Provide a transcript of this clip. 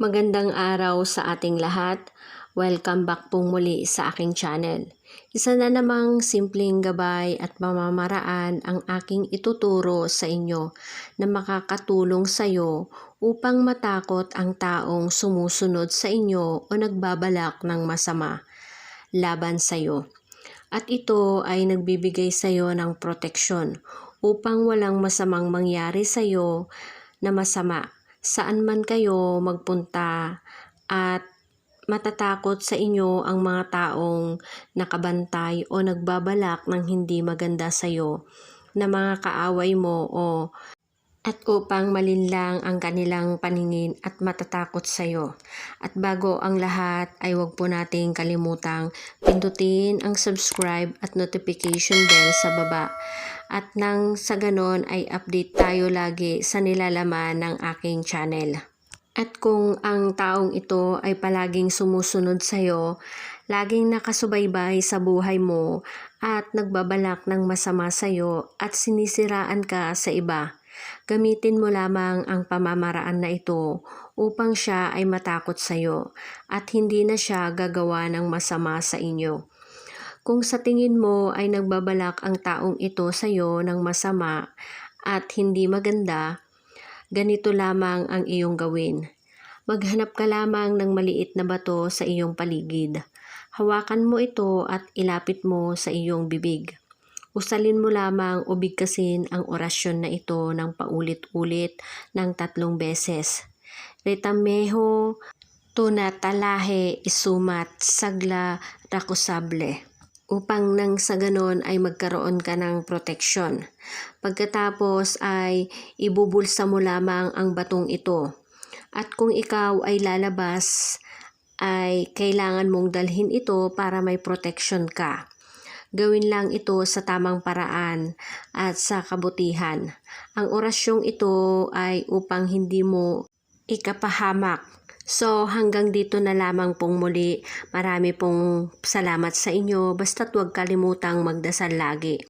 Magandang araw sa ating lahat. Welcome back pong muli sa aking channel. Isa na namang simpleng gabay at pamamaraan ang aking ituturo sa inyo na makakatulong sa iyo upang matakot ang taong sumusunod sa inyo o nagbabalak ng masama laban sa iyo. At ito ay nagbibigay sa iyo ng proteksyon upang walang masamang mangyari sa iyo na masama saan man kayo magpunta at matatakot sa inyo ang mga taong nakabantay o nagbabalak ng hindi maganda sa iyo na mga kaaway mo o at upang malinlang ang kanilang paningin at matatakot sa iyo. At bago ang lahat ay huwag po nating kalimutang pindutin ang subscribe at notification bell sa baba. At nang sa ganon ay update tayo lagi sa nilalaman ng aking channel. At kung ang taong ito ay palaging sumusunod sa iyo, laging nakasubaybay sa buhay mo at nagbabalak ng masama sa iyo at sinisiraan ka sa iba, gamitin mo lamang ang pamamaraan na ito upang siya ay matakot sa iyo at hindi na siya gagawa ng masama sa inyo. Kung sa tingin mo ay nagbabalak ang taong ito sa iyo ng masama at hindi maganda, ganito lamang ang iyong gawin. Maghanap ka lamang ng maliit na bato sa iyong paligid. Hawakan mo ito at ilapit mo sa iyong bibig. Usalin mo lamang o bigkasin ang orasyon na ito ng paulit-ulit ng tatlong beses. Retameho, tunatalahe, isumat, sagla, rakusable upang nang sa ganon ay magkaroon ka ng proteksyon. Pagkatapos ay ibubulsa mo lamang ang batong ito. At kung ikaw ay lalabas, ay kailangan mong dalhin ito para may protection ka. Gawin lang ito sa tamang paraan at sa kabutihan. Ang orasyong ito ay upang hindi mo ikapahamak So hanggang dito na lamang pong muli. Marami pong salamat sa inyo. Basta't huwag kalimutang magdasal lagi.